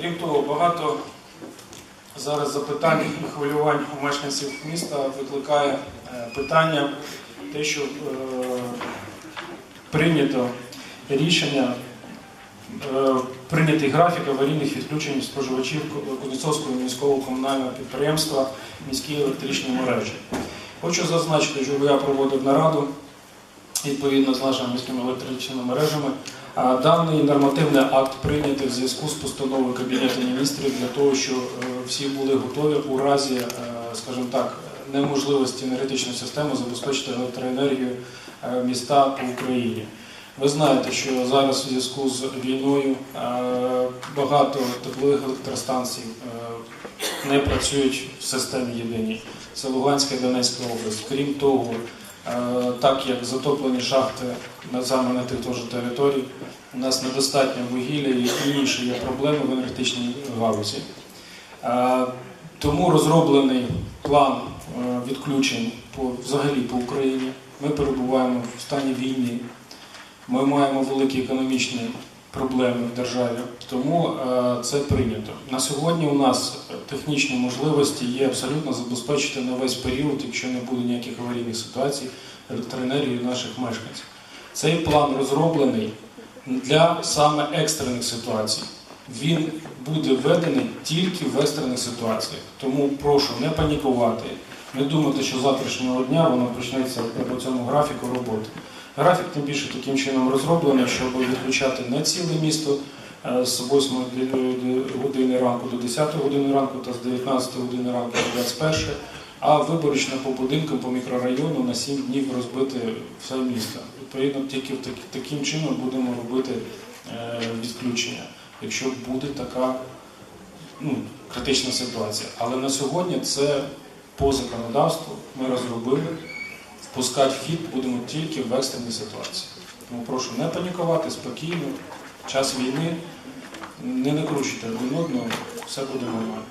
Крім того, багато зараз запитань і хвилювань у мешканців міста викликає е, питання, те, що е, прийнято рішення, е, прийнятий графік аварійних відключень споживачів Кузнецовського міського комунального підприємства міські електричні мережі. Хочу зазначити, що я проводив нараду відповідно з нашими міськими електричними мережами. Даний нормативний акт прийнятий в зв'язку з постановою Кабінету міністрів для того, щоб е, всі були готові у разі, е, скажімо так, неможливості енергетичної системи забезпечити електроенергію е, міста по Україні. Ви знаєте, що зараз у зв'язку з війною багато теплових електростанцій не працюють в системі єдиній. Це Луганська і Донецька область. Крім того, так як затоплені шахти саме на тих теж територій, у нас недостатньо вугілля і інші є проблеми в енергетичній галузі. Е, Тому розроблений план е, відключень по, взагалі по Україні. Ми перебуваємо в стані війни, ми маємо великі економічні проблеми в державі, тому е, це прийнято. На сьогодні у нас технічні можливості є абсолютно забезпечити на весь період, якщо не буде ніяких аварійних ситуацій, електроенергію наших мешканців. Цей план розроблений для саме екстрених ситуацій. Він буде введений тільки в екстрених ситуаціях. Тому прошу не панікувати, не думати, що завтрашнього дня воно почнеться по цьому графіку роботи. Графік тим більше таким чином розроблений, щоб відключати не ціле місто е, з 8 години ранку до 10 години ранку та з 19 години ранку до 21, а виборочно по будинкам, по мікрорайону на 7 днів розбити все місто. Відповідно, тільки таким чином будемо робити е, відключення, якщо буде така ну, критична ситуація. Але на сьогодні це по законодавству ми розробили. Впускати в хід будемо тільки в екстреній ситуації. Тому прошу не панікувати, спокійно, час війни, не накручуйте один одного, все буде нормально.